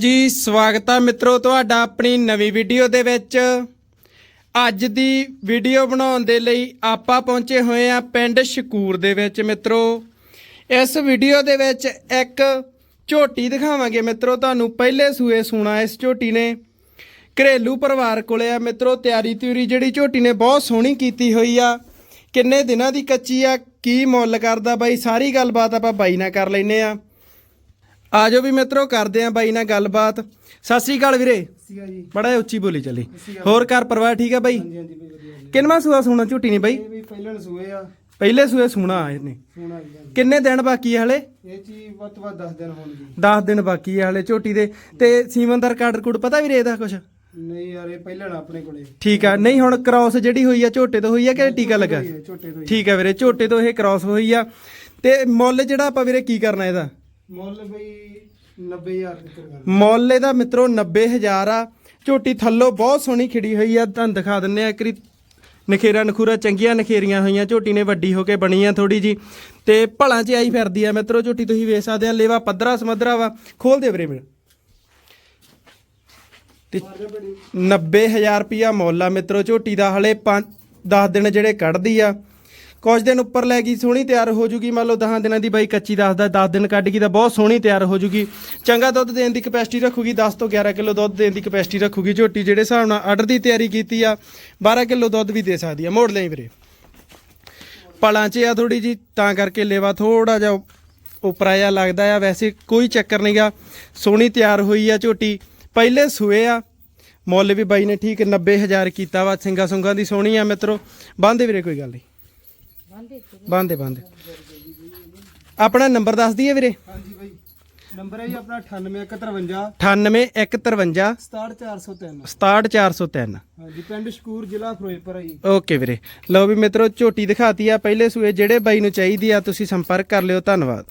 ਜੀ, ਸਵਾਗਤ ਆ ਮਿੱਤਰੋ ਤੁਹਾਡਾ ਆਪਣੀ ਨਵੀਂ ਵੀਡੀਓ ਦੇ ਵਿੱਚ। ਅੱਜ ਦੀ ਵੀਡੀਓ ਬਣਾਉਣ ਦੇ ਲਈ ਆਪਾਂ ਪਹੁੰਚੇ ਹੋਏ ਆ ਪਿੰਡ ਸ਼ਕੂਰ ਦੇ ਵਿੱਚ ਮਿੱਤਰੋ। ਇਸ ਵੀਡੀਓ ਦੇ ਵਿੱਚ ਇੱਕ ਝੋਟੀ ਦਿਖਾਵਾਂਗੇ ਮਿੱਤਰੋ। ਤੁਹਾਨੂੰ ਪਹਿਲੇ ਸੂਏ ਸੂਣਾ ਇਸ ਝੋਟੀ ਨੇ। ਘਰੇਲੂ ਪਰਿਵਾਰ ਕੋਲੇ ਆ ਮਿੱਤਰੋ। ਤਿਆਰੀ ਤਿਉਰੀ ਜਿਹੜੀ ਝੋਟੀ ਨੇ ਬਹੁਤ ਸੋਹਣੀ ਕੀਤੀ ਹੋਈ ਆ। ਕਿੰਨੇ ਦਿਨਾਂ ਦੀ ਕੱਚੀ ਆ, ਕੀ ਮੁੱਲ ਕਰਦਾ ਬਾਈ, ਸਾਰੀ ਗੱਲਬਾਤ ਆਪਾਂ ਬਾਈ ਨਾਲ ਕਰ ਲੈਨੇ ਆ। ਆਜੋ ਵੀ ਮਿੱਤਰੋ ਕਰਦੇ ਆ ਬਾਈ ਨਾਲ ਗੱਲਬਾਤ। ਸਤਿ ਸ੍ਰੀ ਅਕਾਲ ਵੀਰੇ। ਸੀਗਾ ਜੀ। ਬੜਾ ਉੱਚੀ ਬੋਲੀ ਚੱਲੀ। ਹੋਰ ਘਰ ਪਰਿਵਾਰ ਠੀਕ ਆ ਬਾਈ? ਹਾਂਜੀ ਹਾਂਜੀ ਬਈ ਵਧੀਆ ਜੀ ਕਿੰਨਵਾਂ ਸੂਆ ਸੂਣਾ ਝੂਟੀ ਨਹੀਂ ਬਾਈ? ਇਹ ਵੀ ਸੂਏ ਆ। ਪਹਿਲੇ ਸੂਏ ਸੂਣਾ ਨੇ ਜੀ ਹਾਂਜੀ। ਕਿੰਨੇ ਦਿਨ ਬਾਕੀ ਆ ਹਲੇ? ਇਹ ਚੀ ਵੱਧ ਤੋਂ ਵੱਧ 10 ਦਿਨ ਹੋਣਗੇ। 10 ਦਿਨ ਬਾਕੀ ਆ ਹਲੇ ਝੋਟੀ ਦੇ। ਤੇ ਸੀਮਨ ਦਾ ਰਿਕਾਰਡ ਰਿਕੂਡ ਪਤਾ ਵੀਰੇ ਇਹਦਾ ਕੁਛ? ਨਹੀਂ ਯਾਰ ਇਹ ਪਹਿਲਾਂ ਨਾ ਆਪਣੇ ਕੋਲੇ। ਠੀਕ ਆ। ਨਹੀਂ ਹੁਣ ਕ੍ਰਾਸ ਜਿਹੜੀ ਹੋਈ ਆ ਝੋਟੇ ਤੋਂ ਹੋਈ ਆ ਕਿ ਟੀਕਾ ਲੱਗਾ? ਇਹ ਝੋਟੇ ਤੋਂ ਹੀ। ਠੀਕ ਆ ਵੀਰੇ ਝੋਟੇ ਤੋਂ ਇਹ ਕ੍ਰਾਸ ਹੋਈ ਆ। ਤੇ ਮੁੱਲ ਜਿਹੜਾ ਆਪਾਂ ਵੀਰੇ ਕੀ ਕਰਨਾ ਇਹਦਾ? ਮੁੱਲ ਬਈ 90000 ਕਿੱਤਰ ਕਰ ਮੁੱਲ ਇਹਦਾ ਮਿੱਤਰੋ 90000 ਆ। ਝੋਟੀ ਥੱਲੋਂ ਬਹੁਤ ਸੋਹਣੀ ਖਿੜੀ ਹੋਈ ਆ ਤੁਹਾਨੂੰ ਦਿਖਾ ਦਿੰਨੇ ਆ ਇੱਕ ਨਖੇਰਾ ਨਖੂਰਾ ਚੰਗੀਆਂ ਨਖੇਰੀਆਂ ਹੋਈਆਂ ਝੋਟੀ ਨੇ ਵੱਡੀ ਹੋ ਕੇ ਬਣੀ ਆ ਥੋੜੀ ਜੀ ਤੇ ਭਲਾਂ ਚ ਆਈ ਫਿਰਦੀ ਆ ਮਿੱਤਰੋ ਝੋਟੀ ਤੁਸੀਂ ਵੇਖ ਸਕਦੇ ਆ ਲੇਵਾ ਪੱਧਰਾ ਸਮੱਧਰਾ ਵਾ। ਖੋਲ ਦੇ ਵੀਰੇ ਮੇਰੇ ਤੇ 90000 ਰੁਪਿਆ ਮੁੱਲ ਆ ਮਿੱਤਰੋ ਝੋਟੀ ਦਾ ਹਲੇ 5 10 ਦਿਨ ਜਿਹੜੇ ਕੱਢਦੀ ਆ। ਕੁਝ ਦਿਨ ਉੱਪਰ ਲੈ ਗਈ, ਸੋਹਣੀ ਤਿਆਰ ਹੋ ਜੂਗੀ। ਮੰਨ ਲਓ 10 ਦਿਨਾਂ ਦੀ ਬਾਈ ਕੱਚੀ ਦੱਸਦਾ 10 ਦਿਨ ਕੱਢ ਗਈ ਤਾਂ ਬਹੁਤ ਸੋਹਣੀ ਤਿਆਰ ਹੋ ਜੂਗੀ। ਚੰਗਾ ਦੁੱਧ ਦੇਣ ਦੀ ਕਪੈਸਿਟੀ ਰੱਖੂਗੀ 10 ਤੋਂ 11 ਕਿਲੋ ਦੁੱਧ ਦੇਣ ਦੀ ਕਪੈਸਿਟੀ ਰੱਖੂਗੀ। ਝੋਟੀ ਜਿਹੜੇ ਹਿਸਾਬ ਨਾਲ ਆਰਡਰ ਦੀ ਤਿਆਰੀ ਕੀਤੀ ਆ 12 ਕਿਲੋ ਦੁੱਧ ਵੀ ਦੇ ਸਕਦੀ ਆ। ਮੋੜ ਲਈ ਵੀਰੇ। ਪਲਾਂ 'ਚ ਆ ਥੋੜੀ ਜੀ ਤਾਂ ਕਰਕੇ ਲੇਵਾ ਥੋੜਾ ਜਿਹਾ ਉਪਰਾ ਜਿਹਾ ਲੱਗਦਾ ਆ। ਵੈਸੇ ਕੋਈ ਚੱਕਰ ਨਹੀਂਗਾ ਸੋਹਣੀ ਤਿਆਰ ਹੋਈ ਆ ਝੋਟੀ। ਪਹਿਲੇ ਸੂਏ ਆ। ਮੁੱਲ ਵੀ ਬਾਈ ਨੇ ਠੀਕ 90000 ਕੀਤਾ ਵਾ। ਸਿੰਗਾ ਸੁੰਗਾ ਦੀ ਸੋਹਣੀ ਆ ਮਿੱਤਰੋ। ਬੰਦੇ ਵੀਰੇ, ਕੋਈ ਗੱਲ ਨਹੀਂ ਬੰਦੇ ਬੰਦੇ ਆਪਣਾ ਨੰਬਰ ਦੱਸ ਦਈਏ ਵੀਰੇ? ਹਾਂਜੀ ਬਈ। ਨੰਬਰ ਹੈ ਜੀ ਆਪਣਾ 9853 98153 67403 67403 ਹਾਂਜੀ ਪਿੰਡ ਸ਼ਕੂਰ ਜ਼ਿਲ੍ਹਾ ਫਿਰੋਜ਼ਪੁਰ ਹੈ ਜੀ। ਓਕੇ ਵੀਰੇ। ਲਓ ਵੀ ਮਿੱਤਰੋ ਝੋਟੀ ਦਿਖਾਤੀ ਆ ਪਹਿਲੇ ਸੂਏ ਜਿਹੜੇ ਬਾਈ ਨੂੰ ਚਾਹੀਦੀ ਆ ਤੁਸੀਂ ਸੰਪਰਕ ਕਰ ਲਿਓ। ਧੰਨਵਾਦ।